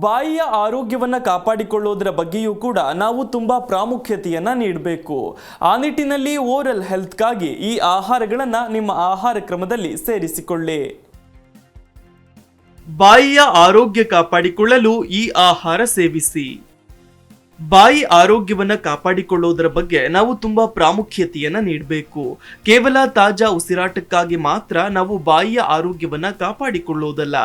ಬಾಯಿಯ ಆರೋಗ್ಯವನ್ನು ಕಾಪಾಡಿಕೊಳ್ಳೋದರ ಬಗ್ಗೆಯೂ ಕೂಡ ನಾವು ತುಂಬ ಪ್ರಾಮುಖ್ಯತೆಯನ್ನು ನೀಡಬೇಕು. ಆ ನಿಟ್ಟಿನಲ್ಲಿ ಓರಲ್ ಹೆಲ್ತ್ಗಾಗಿ ಈ ಆಹಾರಗಳನ್ನು ನಿಮ್ಮ ಆಹಾರ ಕ್ರಮದಲ್ಲಿ ಸೇರಿಸಿಕೊಳ್ಳಿ. ಬಾಯಿಯ ಆರೋಗ್ಯ ಕಾಪಾಡಿಕೊಳ್ಳಲು ಈ ಆಹಾರ ಸೇವಿಸಿ. ಬಾಯಿ ಆರೋಗ್ಯವನ್ನ ಕಾಪಾಡಿಕೊಳ್ಳೋದರ ಬಗ್ಗೆ ನಾವು ತುಂಬಾ ಪ್ರಾಮುಖ್ಯತೆಯನ್ನ ನೀಡಬೇಕು. ಕೇವಲ ತಾಜಾ ಉಸಿರಾಟಕ್ಕಾಗಿ ಮಾತ್ರ ನಾವು ಬಾಯಿಯ ಆರೋಗ್ಯವನ್ನ ಕಾಪಾಡಿಕೊಳ್ಳೋದಲ್ಲ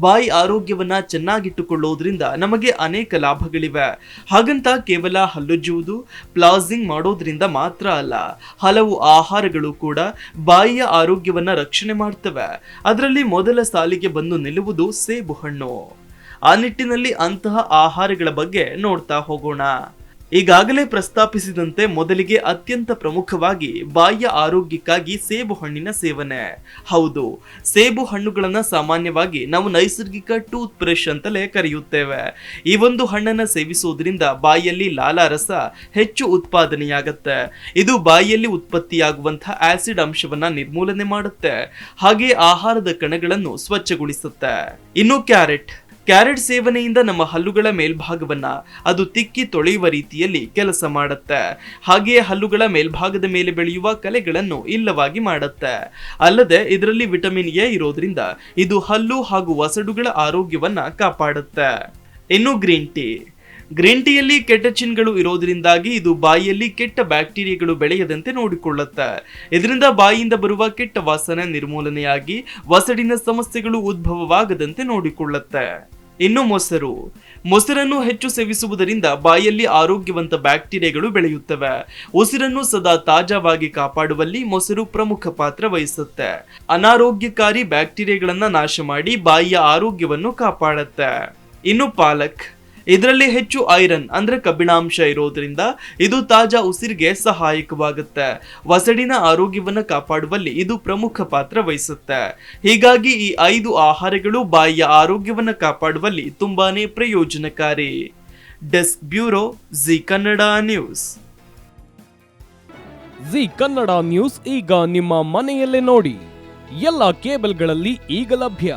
ಬಾಯಿ ಆರೋಗ್ಯವನ್ನ ಚೆನ್ನಾಗಿಟ್ಟುಕೊಳ್ಳೋದ್ರಿಂದ ನಮಗೆ ಅನೇಕ ಲಾಭಗಳಿವೆ. ಹಾಗಂತ ಕೇವಲ ಹಲ್ಲುಜ್ಜುವುದು ಪ್ಲಾಸಿಂಗ್ ಮಾಡೋದ್ರಿಂದ ಮಾತ್ರ ಅಲ್ಲ, ಹಲವು ಆಹಾರಗಳು ಕೂಡ ಬಾಯಿಯ ಆರೋಗ್ಯವನ್ನ ರಕ್ಷಣೆ ಮಾಡ್ತವೆ. ಅದರಲ್ಲಿ ಮೊದಲ ಸಾಲಿಗೆ ಬಂದು ನಿಲ್ಲುವುದು ಸೇಬು ಹಣ್ಣು. ಆ ನಿಟ್ಟಿನಲ್ಲಿ ಅಂತಹ ಆಹಾರಗಳ ಬಗ್ಗೆ ನೋಡ್ತಾ ಹೋಗೋಣ. ಈಗಾಗಲೇ ಪ್ರಸ್ತಾಪಿಸಿದಂತೆ ಮೊದಲಿಗೆ ಅತ್ಯಂತ ಪ್ರಮುಖವಾಗಿ ಬಾಯಿಯ ಆರೋಗ್ಯಕ್ಕಾಗಿ ಸೇಬು ಹಣ್ಣಿನ ಸೇವನೆ. ಹೌದು, ಸೇಬು ಹಣ್ಣುಗಳನ್ನು ಸಾಮಾನ್ಯವಾಗಿ ನಾವು ನೈಸರ್ಗಿಕ ಟೂತ್ ಬ್ರಷ್ ಅಂತಲೇ ಕರೆಯುತ್ತೇವೆ. ಈ ಒಂದು ಹಣ್ಣನ್ನು ಸೇವಿಸುವುದರಿಂದ ಬಾಯಿಯಲ್ಲಿ ಲಾಲಾರಸ ಹೆಚ್ಚು ಉತ್ಪಾದನೆಯಾಗತ್ತೆ. ಇದು ಬಾಯಿಯಲ್ಲಿ ಉತ್ಪತ್ತಿಯಾಗುವಂತಹ ಆಸಿಡ್ ಅಂಶವನ್ನ ನಿರ್ಮೂಲನೆ ಮಾಡುತ್ತೆ. ಹಾಗೆ ಆಹಾರದ ಕಣಗಳನ್ನು ಸ್ವಚ್ಛಗೊಳಿಸುತ್ತೆ. ಇನ್ನು ಕ್ಯಾರೆಟ್. ಕ್ಯಾರೆಟ್ ಸೇವನೆಯಿಂದ ನಮ್ಮ ಹಲ್ಲುಗಳ ಮೇಲ್ಭಾಗವನ್ನ ಅದು ತಿಕ್ಕಿ ತೊಳೆಯುವ ರೀತಿಯಲ್ಲಿ ಕೆಲಸ ಮಾಡುತ್ತೆ. ಹಾಗೆಯೇ ಹಲ್ಲುಗಳ ಮೇಲ್ಭಾಗದ ಮೇಲೆ ಬೆಳೆಯುವ ಕಲೆಗಳನ್ನು ಇಲ್ಲವಾಗಿ ಮಾಡುತ್ತೆ. ಅಲ್ಲದೆ ಇದರಲ್ಲಿ ವಿಟಮಿನ್ ಎ ಇರೋದ್ರಿಂದ ಇದು ಹಲ್ಲು ಹಾಗೂ ವಸಡುಗಳ ಆರೋಗ್ಯವನ್ನ ಕಾಪಾಡುತ್ತೆ. ಇನ್ನು ಗ್ರೀನ್ ಟೀ. ಗ್ರೀನ್ ಟೀಯಲ್ಲಿ ಕೆಟ್ಟಚಿನ್ಗಳು ಇರೋದ್ರಿಂದಾಗಿ ಇದು ಬಾಯಿಯಲ್ಲಿ ಕೆಟ್ಟ ಬ್ಯಾಕ್ಟೀರಿಯಾಗಳು ಬೆಳೆಯದಂತೆ ನೋಡಿಕೊಳ್ಳುತ್ತೆ. ಇದರಿಂದ ಬಾಯಿಯಿಂದ ಬರುವ ಕೆಟ್ಟ ವಾಸನೆ ನಿರ್ಮೂಲನೆಯಾಗಿ ವಸಡಿನ ಸಮಸ್ಯೆಗಳು ಉದ್ಭವವಾಗದಂತೆ ನೋಡಿಕೊಳ್ಳುತ್ತೆ. ಇನ್ನು ಮೊಸರು. ಮೊಸರನ್ನು ಹೆಚ್ಚು ಸೇವಿಸುವುದರಿಂದ ಬಾಯಲ್ಲಿ ಆರೋಗ್ಯವಂತ ಬ್ಯಾಕ್ಟೀರಿಯಾಗಳು ಬೆಳೆಯುತ್ತವೆ. ಉಸಿರನ್ನು ಸದಾ ತಾಜಾವಾಗಿ ಕಾಪಾಡುವಲ್ಲಿ ಮೊಸರು ಪ್ರಮುಖ ಪಾತ್ರ ವಹಿಸುತ್ತೆ. ಅನಾರೋಗ್ಯಕಾರಿ ಬ್ಯಾಕ್ಟೀರಿಯಾಗಳನ್ನ ನಾಶ ಮಾಡಿ ಬಾಯಿಯ ಆರೋಗ್ಯವನ್ನು ಕಾಪಾಡುತ್ತೆ. ಇನ್ನು ಪಾಲಕ್. ಇದರಲ್ಲಿ ಹೆಚ್ಚು ಐರನ್ ಅಂದ್ರೆ ಕಬ್ಬಿಣಾಂಶ ಇರೋದ್ರಿಂದ ಇದು ತಾಜಾ ಉಸಿರಿಗೆ ಸಹಾಯಕವಾಗುತ್ತೆ. ವಸಡಿನ ಆರೋಗ್ಯವನ್ನು ಕಾಪಾಡುವಲ್ಲಿ ಇದು ಪ್ರಮುಖ ಪಾತ್ರ ವಹಿಸುತ್ತೆ. ಹೀಗಾಗಿ ಈ ಐದು ಆಹಾರಗಳು ಬಾಯಿಯ ಆರೋಗ್ಯವನ್ನು ಕಾಪಾಡುವಲ್ಲಿ ತುಂಬಾನೇ ಪ್ರಯೋಜನಕಾರಿ. Desk bureau Zee Kannada news. Zee Kannada news ಈಗ ನಿಮ್ಮ ಮನೆಯಲ್ಲೇ ನೋಡಿ. ಎಲ್ಲ ಕೇಬಲ್ಗಳಲ್ಲಿ ಈಗ ಲಭ್ಯ.